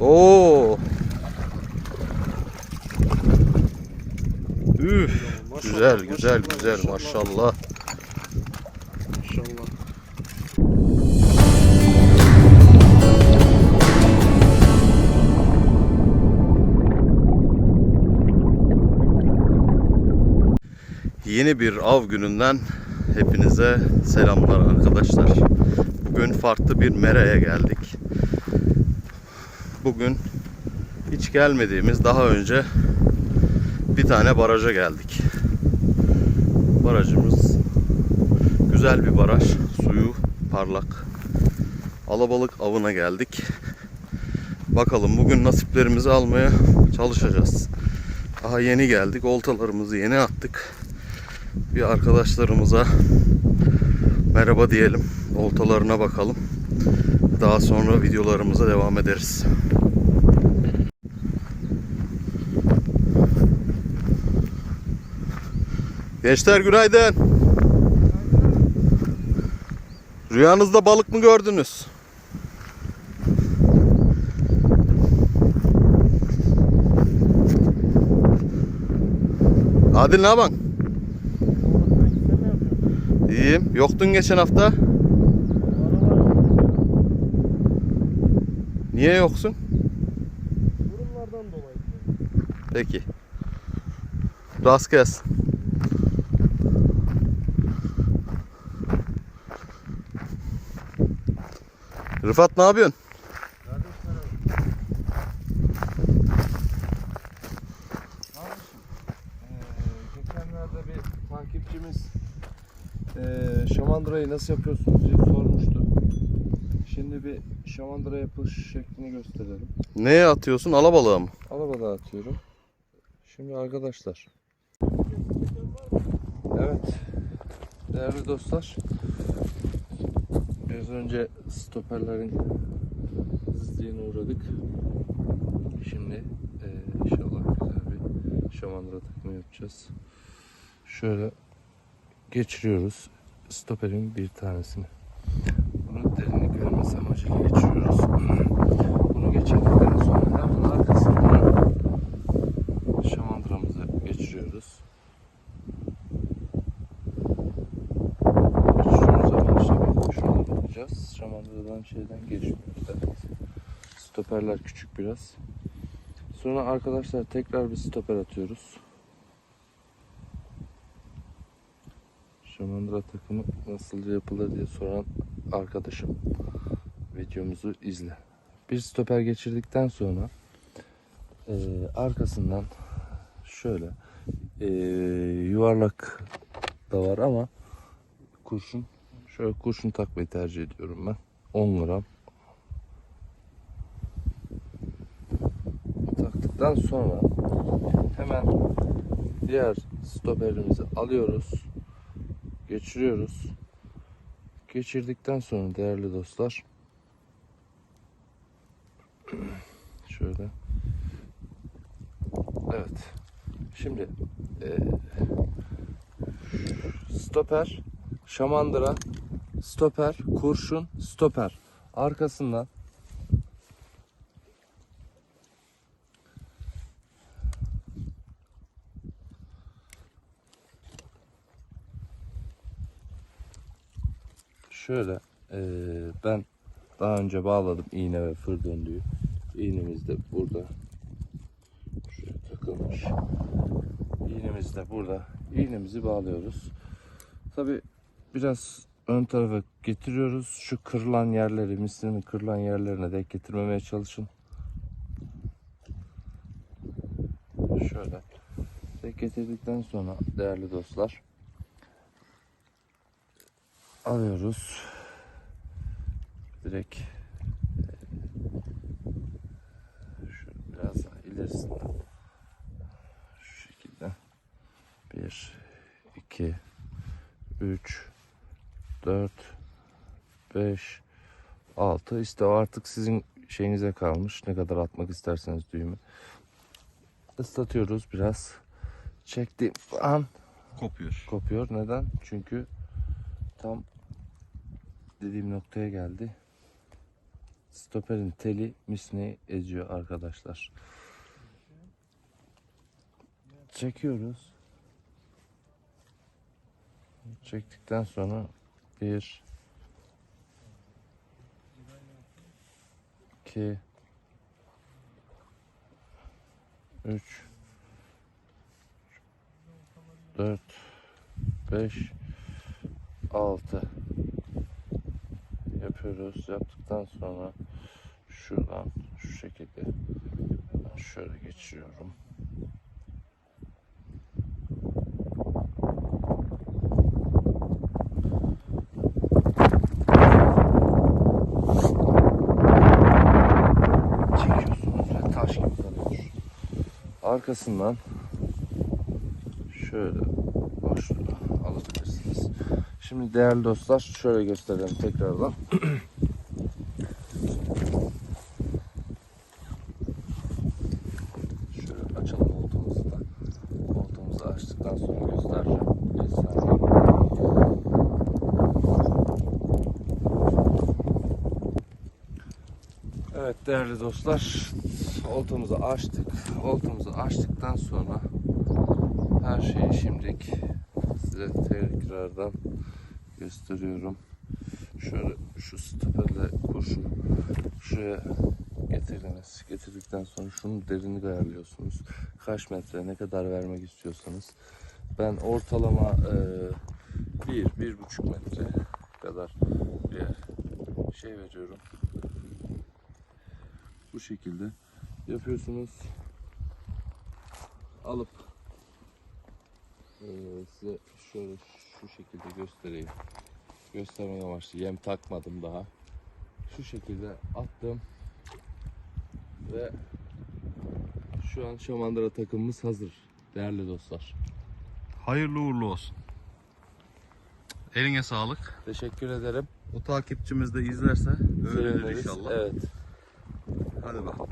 Oo. Üf. Maşallah, Güzel güzel maşallah, güzel maşallah. İnşallah. Yeni bir av gününden hepinize selamlar arkadaşlar. Bugün farklı bir meraya geldik. Bugün hiç gelmediğimiz daha önce bir tane baraja geldik. Barajımız güzel bir baraj. Suyu parlak. Alabalık avına geldik. Bakalım bugün nasiplerimizi almaya çalışacağız. Daha yeni geldik. Oltalarımızı yeni attık bir arkadaşlarımıza merhaba diyelim. Oltalarına bakalım. Daha sonra videolarımıza devam ederiz. Gençler günaydın. Rüyanızda balık mı gördünüz? Adil ne yapan? İyiyim. Yoktun geçen hafta. Niye yoksun? Durumlardan dolayı. Peki. Rast gelsin. Rıfat ne yapıyorsun? Takipçimiz ee, şamandırayı nasıl yapıyorsunuz diye sormuştu. Şimdi bir şamandıra yapış şeklini gösterelim. Neye atıyorsun? Alabalığa mı? Arabada atıyorum. Şimdi arkadaşlar. Evet. Değerli dostlar. Biraz önce stoperlerin hızlığına uğradık. Şimdi eee, inşallah güzel bir şamandıra takımı yapacağız. Şöyle geçiriyoruz stoperin bir tanesini. Bunu derinlik vermesi amacıyla geçiriyoruz. Bunu geçirdikten sonra hemen arkasından şamandıramızı geçiriyoruz. Geçiriyoruz arkadaşlar. Şuna bakacağız. Şamandıradan şeyden geçmiyoruz. Evet. Stoperler küçük biraz. Sonra arkadaşlar tekrar bir stoper atıyoruz. Şamandıra takımı nasıl yapılır diye soran arkadaşım videomuzu izle. Bir stoper geçirdikten sonra eee, arkasından şöyle eee, yuvarlak da var ama kurşun şöyle kurşun takmayı tercih ediyorum ben. 10 gram. Taktıktan sonra hemen diğer stoperimizi alıyoruz. Geçiriyoruz. Geçirdikten sonra değerli dostlar şöyle. Evet. Şimdi eee, stoper şamandıra stoper kurşun stoper. Arkasından. Şöyle eee, ben daha önce bağladım iğne ve fır döndüğü. İğnemiz de burada. Şuraya takılmış. İğnemiz de burada. İğnemizi bağlıyoruz. Tabi biraz ön tarafa getiriyoruz. Şu kırılan yerleri mislinin kırılan yerlerine denk getirmemeye çalışın. Şöyle. Denk getirdikten sonra değerli dostlar alıyoruz. Direkt şöyle biraz daha ilerisinden. Şu şekilde. 1 2 3 4 5 6 işte o artık sizin şeyinize kalmış. Ne kadar atmak isterseniz düğümü. Islatıyoruz biraz. Çektiğim an Kopuyor. kopuyor. Neden? Çünkü tam dediğim noktaya geldi. Stoperin teli misneyi eziyor arkadaşlar. Çekiyoruz. Çektikten sonra bir. İki. Üç. Dört. Beş. Altı. Yapıyoruz. Yaptıktan sonra şuradan şu şekilde şöyle geçiriyorum. Çekiyorsunuz ve taş gibi kalıyor. Arkasından şöyle boşluğa alabilirsiniz. Şimdi değerli dostlar şöyle gösterelim tekrardan. şöyle açalım oltamızı da. Oltamızı açtıktan sonra. Evet değerli dostlar oltamızı açtık. Oltamızı açtıktan sonra her şeyi şimdilik size tekrardan gösteriyorum. Şöyle şu stoperle kurşun şuraya getirdiniz. Getirdikten sonra şunun derinlik ayarlıyorsunuz. Kaç metre ne kadar vermek istiyorsanız. Ben ortalama bir buçuk metre kadar bir şey veriyorum. Bu şekilde yapıyorsunuz. Alıp eee, size şöyle şu şekilde göstereyim. Göstermek amaçlı yem takmadım daha. Şu şekilde attım. Ve şu an şamandıra takımımız hazır. Değerli dostlar. Hayırlı uğurlu olsun. Eline sağlık. Teşekkür ederim. O takipçimiz de izlerse öğrenir inşallah. Evet. Hadi bakalım.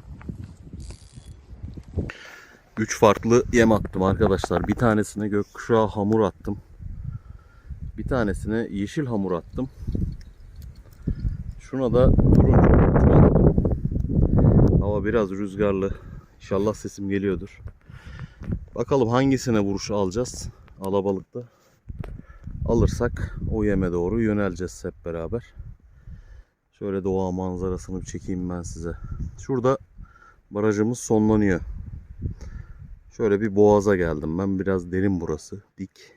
Üç farklı yem attım arkadaşlar. Bir tanesine gökkuşağı hamur attım. Bir tanesine yeşil hamur attım. Şuna da turuncu kurtçuk attım. Hava biraz rüzgarlı. İnşallah sesim geliyordur. Bakalım hangisine vuruş alacağız alabalıkta. Alırsak o yeme doğru yöneleceğiz hep beraber. Şöyle doğa manzarasını çekeyim ben size. Şurada barajımız sonlanıyor. Şöyle bir boğaza geldim ben. Biraz derin burası. Dik.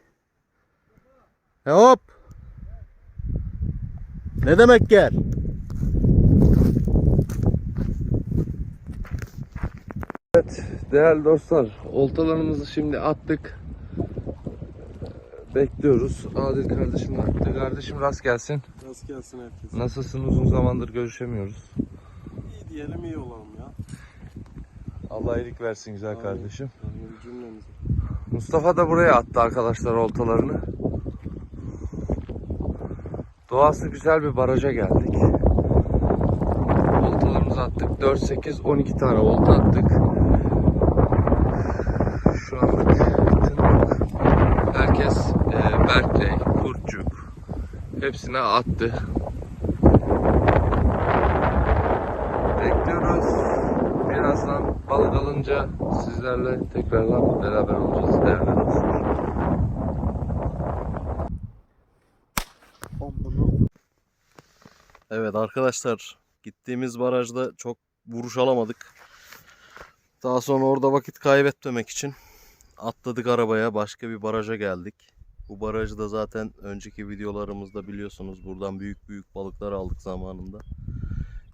E hop! Ne demek gel? Değerli dostlar, oltalarımızı şimdi attık. Bekliyoruz. Adil kardeşim attı. Kardeşim rast gelsin. Nasıl gelsin herkes? Nasılsın? Uzun zamandır görüşemiyoruz. İyi diyelim iyi olalım. Allah iyilik versin güzel Amin. kardeşim. Cümlemize. Mustafa da buraya attı arkadaşlar oltalarını. Doğası güzel bir baraja geldik. Oltalarımızı attık. 4, 8, 12 tane olta attık. Şu anlık tınlık. Herkes e, Berkley, Kurtçuk hepsine attı. Bekliyoruz. Birazdan balık alınca sizlerle tekrardan beraber olacağız değerli dostlar. Evet arkadaşlar gittiğimiz barajda çok vuruş alamadık. Daha sonra orada vakit kaybetmemek için atladık arabaya başka bir baraja geldik. Bu barajı da zaten önceki videolarımızda biliyorsunuz buradan büyük büyük balıklar aldık zamanında.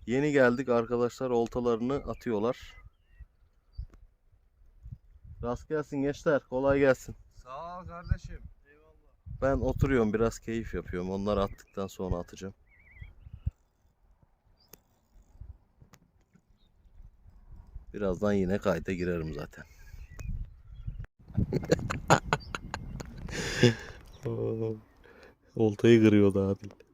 Yeni geldik arkadaşlar oltalarını atıyorlar. Rast gelsin gençler kolay gelsin. Sağ ol kardeşim. Ben oturuyorum biraz keyif yapıyorum. Onları attıktan sonra atacağım. Birazdan yine kayda girerim zaten. Oltayı kırıyordu abi.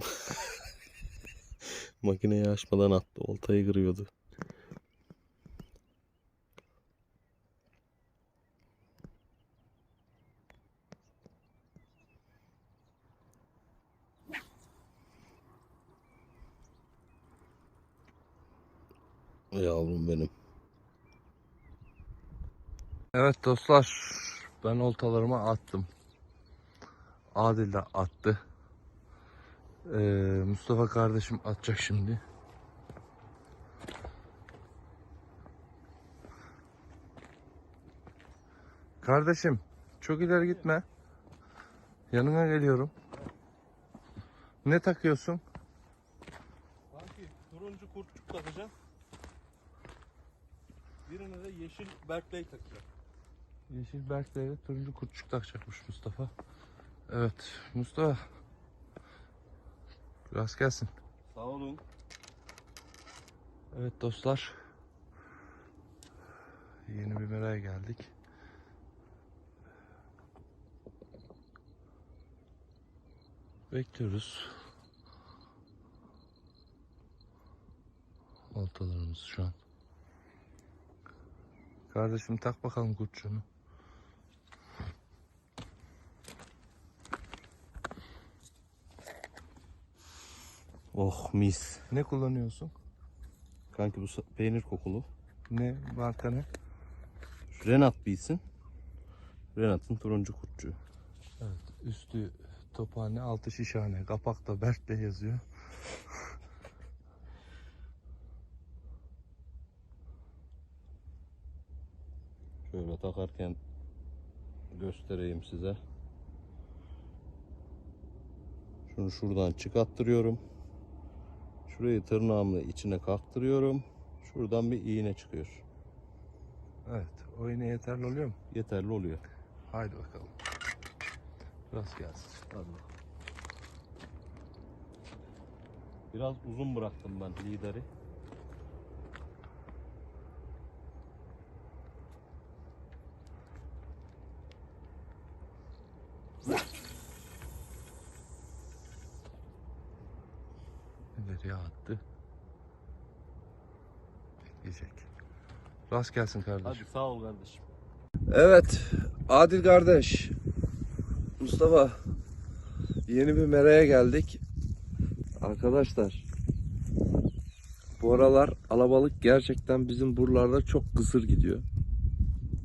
Makineyi açmadan attı. Oltayı kırıyordu. Yavrum benim. Evet dostlar ben oltalarımı attım. Adil de attı. Ee, Mustafa kardeşim atacak şimdi. Kardeşim çok ileri gitme. Yanına geliyorum. Ne takıyorsun? Sanki turuncu kurtçuk takacağım. Birine de yeşil Berkeley takacağım. Yeşil berklere turuncu kurtçuk takacakmış Mustafa. Evet Mustafa. Rast gelsin. Sağ olun. Evet dostlar. Yeni bir meraya geldik. Bekliyoruz. Oltalarımız şu an. Kardeşim tak bakalım kurtçuğunu. Oh mis. Ne kullanıyorsun? Kanki bu peynir kokulu. Ne? Marka ne? Renat bilsin. Renat'ın turuncu kurtçuğu. Evet. Üstü tophane, altı şişhane. Kapakta Berk'le yazıyor. Şöyle takarken göstereyim size. Şunu şuradan çıkarttırıyorum. Şurayı tırnağımla içine kaktırıyorum. Şuradan bir iğne çıkıyor. Evet. O yine yeterli oluyor mu? Yeterli oluyor. Haydi bakalım. Rast gelsin. Hadi bakalım. Biraz uzun bıraktım ben lideri. Rast gelsin kardeşim. Hadi sağ ol kardeşim. Evet. Adil kardeş. Mustafa. Yeni bir meraya geldik. Arkadaşlar. Bu aralar alabalık gerçekten bizim buralarda çok kısır gidiyor.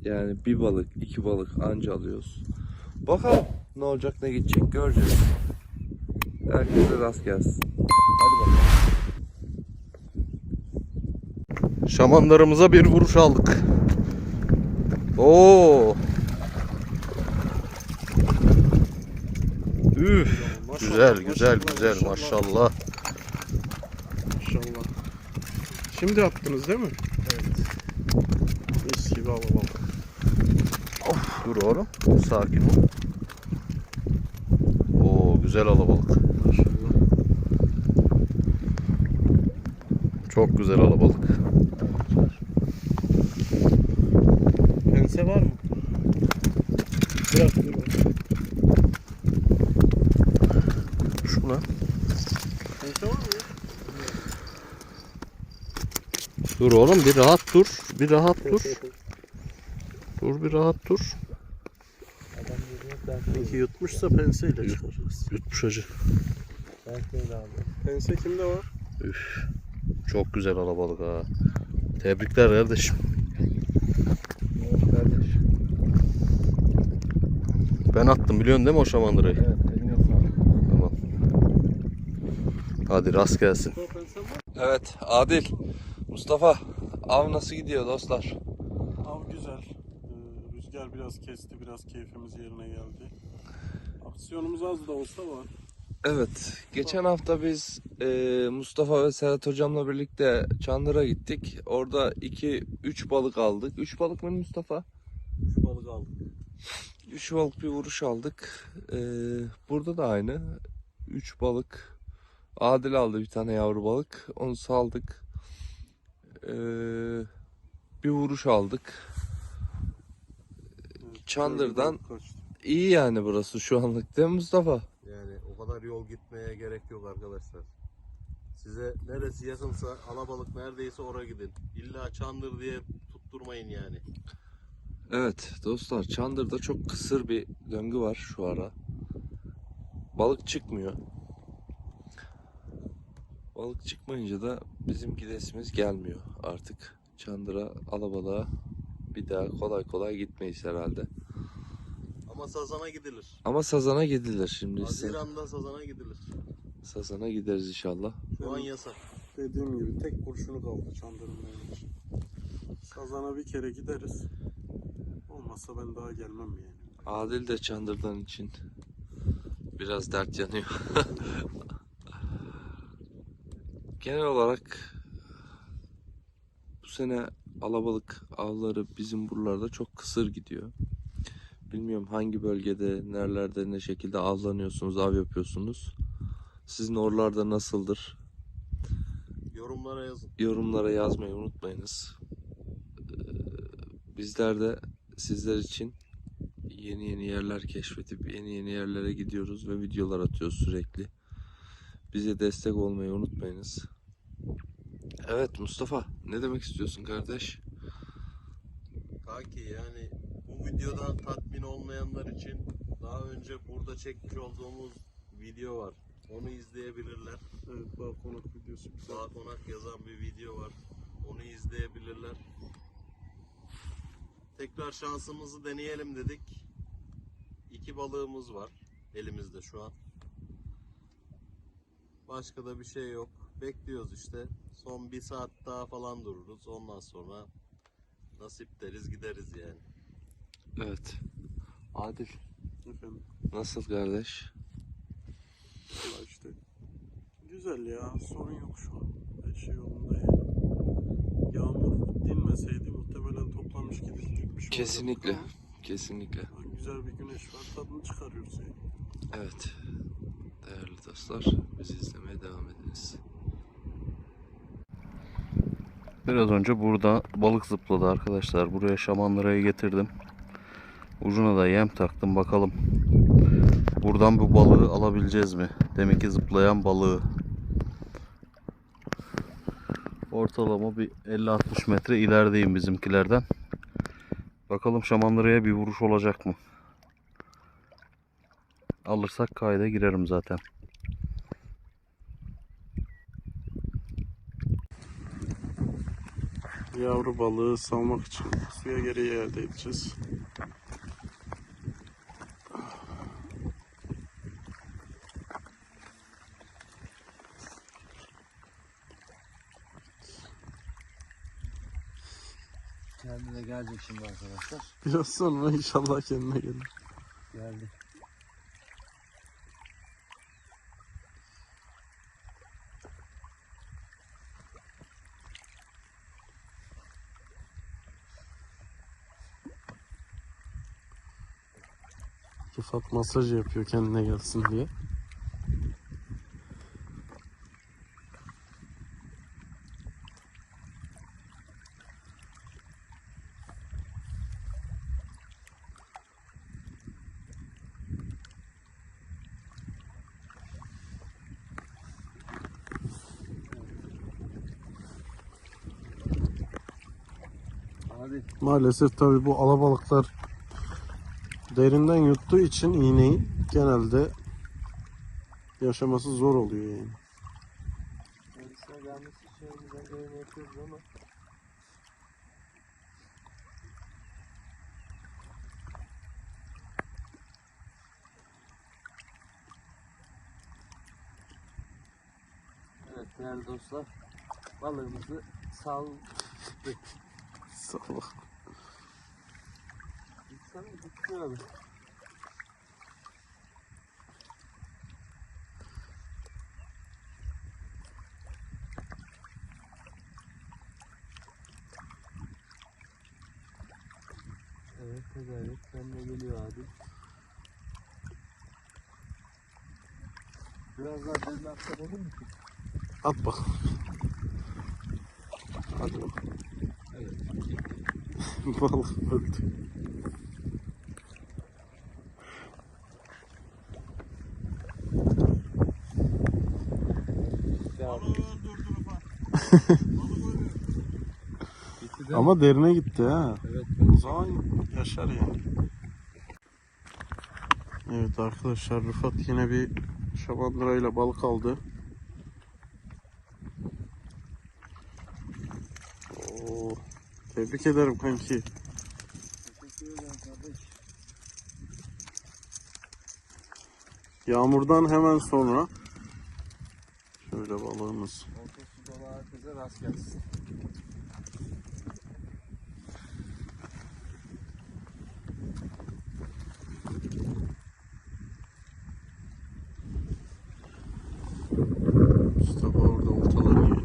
Yani bir balık, iki balık anca alıyoruz. Bakalım ne olacak ne gidecek göreceğiz. Herkese rast gelsin. Hadi bakalım. Şamanlarımıza bir vuruş aldık. Oo. Üf. Güzel güzel güzel maşallah. Maşallah. Şimdi attınız değil mi? Evet. Mis gibi alalım. Dur oğlum. Sakin ol. Oo güzel alabalık. Maşallah. Çok güzel alabalık. Pense var mı? Bırak dur. Şu lan. Pense var mı? Dur oğlum bir rahat dur. Bir rahat dur. Dur bir rahat dur. Peki yutmuşsa penseyle çıkarırız. Yutmuş acı. Pense kimde var? Üf. Çok güzel alabalık ha. Tebrikler kardeşim. kardeş. Ben attım biliyorsun değil mi o şamandırayı? Evet. Tamam. Hadi rast gelsin. Evet Adil, Mustafa av nasıl gidiyor dostlar? Av güzel. Ee, rüzgar biraz kesti, biraz keyfimiz yerine geldi. Aksiyonumuz az da olsa var. Evet, geçen hafta biz e, Mustafa ve Serhat hocamla birlikte Çandır'a gittik. Orada 2-3 balık aldık. 3 balık mı Mustafa? Üç balık aldık. 3 balık bir vuruş aldık. E, burada da aynı. 3 balık. Adil aldı bir tane yavru balık. Onu saldık. E, bir vuruş aldık. Evet, Çandır'dan-. İyi yani burası şu anlık değil mi Mustafa? Kadar yol gitmeye gerek yok arkadaşlar. Size neresi yakınsa alabalık neredeyse oraya gidin. İlla Çandır diye tutturmayın yani. Evet dostlar Çandır'da çok kısır bir döngü var şu ara. Balık çıkmıyor. Balık çıkmayınca da bizim gidesimiz gelmiyor artık. Çandıra alabalığa bir daha kolay kolay gitmeyiz herhalde. Ama sazana gidilir. Ama sazana gidilir şimdi. Haziran'da sazana gidilir. Sazana gideriz inşallah. Şu an yasak. Dediğim gibi tek kurşunu kaldı çandırın için. Sazana bir kere gideriz. Olmazsa ben daha gelmem yani. Adil de Çandır'dan için biraz dert yanıyor. Genel olarak bu sene alabalık avları bizim buralarda çok kısır gidiyor. Bilmiyorum hangi bölgede, nerelerde, ne şekilde avlanıyorsunuz, av yapıyorsunuz. Sizin oralarda nasıldır? Yorumlara yazın. Yorumlara yazmayı unutmayınız. Ee, Bizler de sizler için yeni yeni yerler keşfedip yeni yeni yerlere gidiyoruz ve videolar atıyoruz sürekli. Bize destek olmayı unutmayınız. Evet Mustafa ne demek istiyorsun kardeş? Kanki yani bu videodan tatmin olmayanlar için daha önce burada çekmiş olduğumuz video var. Onu izleyebilirler. Evet balkonuk videosu güzel. Sağ konak yazan bir video var. Onu izleyebilirler. Tekrar şansımızı deneyelim dedik. İki balığımız var elimizde şu an. Başka da bir şey yok. Bekliyoruz işte. Son bir saat daha falan dururuz. Ondan sonra nasip deriz gideriz yani. Evet. Adil Efendim nasıl kardeş? valla işte. Güzel ya sorun yok şu an. Her şey yolunda yani. Yağmur dinmeseydi muhtemelen toplamış gidip gitmiş Kesinlikle. Kesinlikle. Güzel bir güneş var tadını çıkarıyoruz yani. Evet. Değerli dostlar bizi izlemeye devam ediniz. Biraz önce burada balık zıpladı arkadaşlar. Buraya şamandırayı getirdim. Ucuna da yem taktım bakalım. Buradan bu balığı alabileceğiz mi? Demek ki zıplayan balığı. Ortalama bir 50-60 metre ilerideyim bizimkilerden. Bakalım şamandıraya bir vuruş olacak mı? Alırsak kayda girerim zaten. Yavru balığı salmak için suya geri elde edeceğiz. Kendine gelecek şimdi arkadaşlar. Biraz sonra inşallah kendine gelir. Geldi. Rıfat masaj yapıyor kendine gelsin diye. Adil. Maalesef tabi bu alabalıklar derinden yuttuğu için iğneyi genelde yaşaması zor oluyor yani. Kendisine gelmesi için elimizden geleni yapıyoruz ama Evet değerli dostlar balığımızı sal Salak. Gitsene gitmiyor abi. Evet tedarik kendine geliyor abi. Biraz daha derine atsak olur mu? At bakalım. Hadi bakalım. Evet. Balık öldü. Ama derine gitti ha. Evet. O zaman yaşar yani. Evet arkadaşlar Rıfat yine bir şabandırayla balık aldı. Oo, tebrik ederim kanki. Yağmurdan hemen sonra şöyle balığımız Herkese rast gelsin. Mustafa orada ortaları yiyor.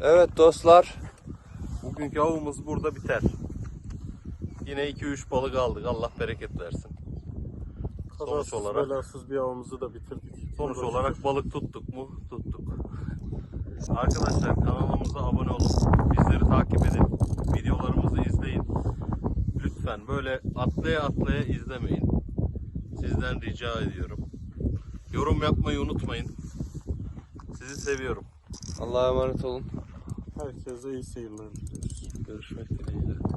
Evet dostlar. Bugünkü avımız burada biter. Yine 2-3 balık aldık. Allah bereket versin. Sonuç olarak belasız bir avımızı da bitirdik. sonuç olarak balık tuttuk mu? Tuttuk. Arkadaşlar kanalımıza abone olun. Bizleri takip edin. Videolarımızı izleyin. Lütfen böyle atlaya atlaya izlemeyin. Sizden rica ediyorum. Yorum yapmayı unutmayın. Sizi seviyorum. Allah'a emanet olun. Herkese iyi seyirler diliyoruz. Görüşmek dileğiyle.